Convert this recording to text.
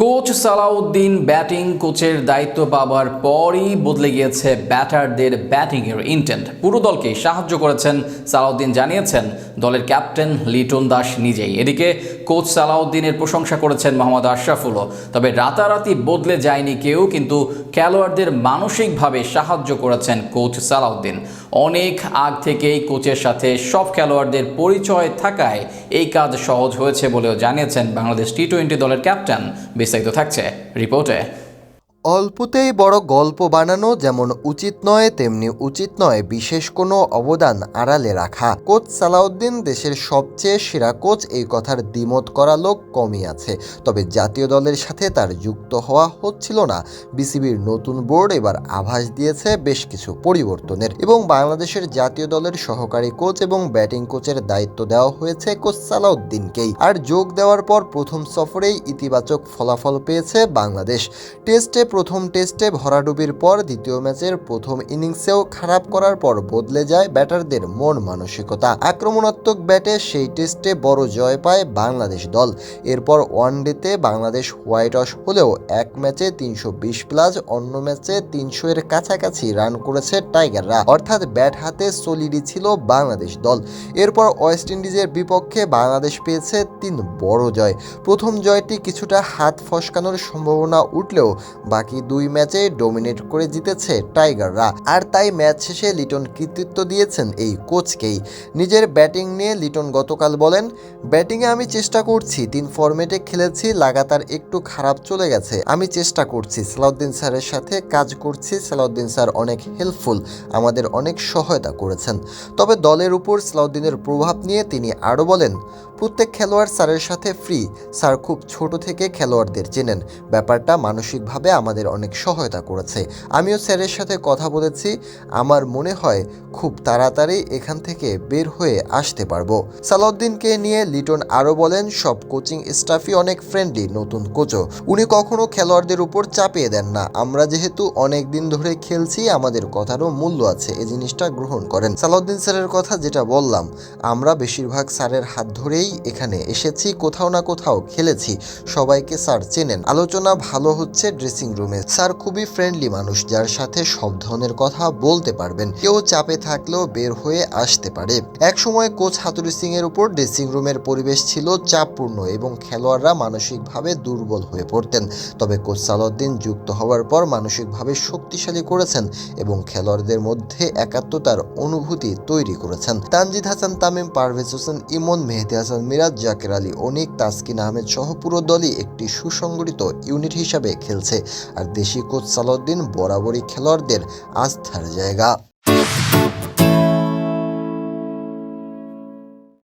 Coach Salauddin batting কোচের দায়িত্ব পাওয়ার পরই বদলে গিয়েছে ব্যাটারদের ব্যাটিংয়ের ইন্টেন্ট। পুরো দলকে সাহায্য করেছেন সালাউদ্দিন, জানিয়েছেন দলের ক্যাপ্টেন লিটন দাস নিজেই। এদিকে কোচ সালাউদ্দিনের প্রশংসা করেছেন মোহাম্মদ আশরাফুলও। তবে রাতারাতি বদলে যায়নি কেউ, কিন্তু খেলোয়াড়দের মানসিকভাবে সাহায্য করেছেন কোচ সালাউদ্দিন। অনেক আগ থেকেই কোচের সাথে সব খেলোয়াড়দের পরিচয় থাকায় এই কাজ সহজ হয়েছে বলেও জানিয়েছেন বাংলাদেশ টি টোয়েন্টি দলের ক্যাপ্টেন। বিস্তারিত থাকছে রিপোর্টে। অল্পতেই বড় গল্প বানানো যেমন উচিত নয়, তেমনি উচিত নয় বিশেষ কোনো অবদান আড়ালে রাখা। কোচ সালাউদ্দিন দেশের সবচেয়ে সেরা কোচ, এই কথার দ্বিমত করা লোক কমই আছে। তবে জাতীয় দলের সাথে তার যুক্ত হওয়া হচ্ছিল না। বিসিবির নতুন বোর্ড এবার আভাস দিয়েছে বেশ কিছু পরিবর্তনের এবং বাংলাদেশের জাতীয় দলের সহকারী কোচ এবং ব্যাটিং কোচের দায়িত্ব দেওয়া হয়েছে কোচ সালাউদ্দিনকেই। আর যোগ দেওয়ার পর প্রথম সফরেই ইতিবাচক ফলাফল পেয়েছে বাংলাদেশ। টেস্টে প্রথম টেস্টে ভরাডুবির পর দ্বিতীয় ম্যাচের প্রথম ইনিংসেও খারাপ করার পর বদলে যায় ব্যাটারদের মন মানসিকতা। আক্রমণাত্মক ব্যাটে সেই টেস্টে বড় জয় পায় বাংলাদেশ দল। এরপর ওয়ানডেতে বাংলাদেশ হোয়াইট ওয়াশ হলেও এক ম্যাচে তিনশো বিশ প্লাস, অন্য ম্যাচে তিনশো এর কাছাকাছি রান করেছে টাইগাররা। অর্থাৎ ব্যাট হাতে সলিডি ছিল বাংলাদেশ দল। এরপর ওয়েস্ট ইন্ডিজের বিপক্ষে বাংলাদেশ পেয়েছে তিন বড় জয়। প্রথম জয়টি কিছুটা হাত ফসকানোর সম্ভাবনা উঠলেও বাকি দুই ম্যাচে ডোমিনেট করে জিতেছে টাইগাররা। আর তাই ম্যাচ শেষে লিটন কৃতিত্ব দিয়েছেন এই কোচকেই। নিজের ব্যাটিং নিয়ে লিটন গতকাল বলেন ব্যাটিংয়ে আমি চেষ্টা করছি, তিন ফরম্যাটে খেলেছি, লাগাতার একটু খারাপ চলে গেছে। আমি চেষ্টা করছি, সালাউদ্দিন স্যারের সাথে কাজ করছি, সালাউদ্দিন স্যার অনেক হেল্পফুল আমাদের অনেক সহায়তা করেছেন। তবে দলের উপর সালাউদ্দিনের প্রভাব নিয়ে তিনি আরও বলেন, প্রত্যেক খেলোয়াড় স্যারের সাথে ফ্রি স্যার খুব ছোট থেকে খেলোয়াড়দের চেনেন। ব্যাপারটা মানসিকভাবে আমাদের অনেক সহায়তা করেছে। আমিও স্যারের সাথে কথা বলেছি। আমার মনে হয় খুব তাড়াতাড়ি এখান থেকে বের হয়ে আসতে পারব। সালাউদ্দিনকে নিয়ে লিটন আরও বলেন, সব কোচিং স্টাফই অনেক ফ্রেন্ডলি নতুন কোচও উনি কখনো খেলোয়াড়দের উপর চাপিয়ে দেন না। আমরা যেহেতু অনেক দিন ধরে খেলছি, আমাদের কথারও মূল্য আছে এই জিনিসটা গ্রহণ করেন। সালাউদ্দিন স্যারের কথা যেটা বললাম, আমরা বেশিরভাগ স্যারের হাত ধরেই এখানে এসেছি, কোথাও না কোথাও খেলেছি। সবাইকে স্যার চেনেন। আলোচনা ভালো হচ্ছে ড্রেসিং রুমে। স্যার খুবই ফ্রেন্ডলি মানুষ, যার সাথে সব ধরনের কথা বলতে পারবেন। কেউ চাপে থাকলেও বের হয়ে আসতে পারে। এক সময় কোচ হাতুরি সিং এর উপর ড্রেসিং রুমের পরিবেশ ছিল চাপপূর্ণ এবং খেলোয়াড়রা মানসিকভাবে দুর্বল হয়ে পড়তেন। তবে কোচ সালাউদ্দিন যুক্ত হওয়ার পর মানসিকভাবে শক্তিশালী করেছেন এবং খেলোয়াড়দের মধ্যে একাত্মতার অনুভূতি তৈরি করেছেন। তানজিদ হাসান, তামিম পারভেজ হোসেন, ইমন মেহেদি হাসান, মিরাজ জাকের আলী, অনিক তাসকিন আহমেদ সহ পুরো দলই একটি সুসংগঠিত ইউনিট হিসাবে খেলছে। আর দেশি কোচ সালাউদ্দিন বরাবরই খেলোয়াড়দের আস্থার জায়গা।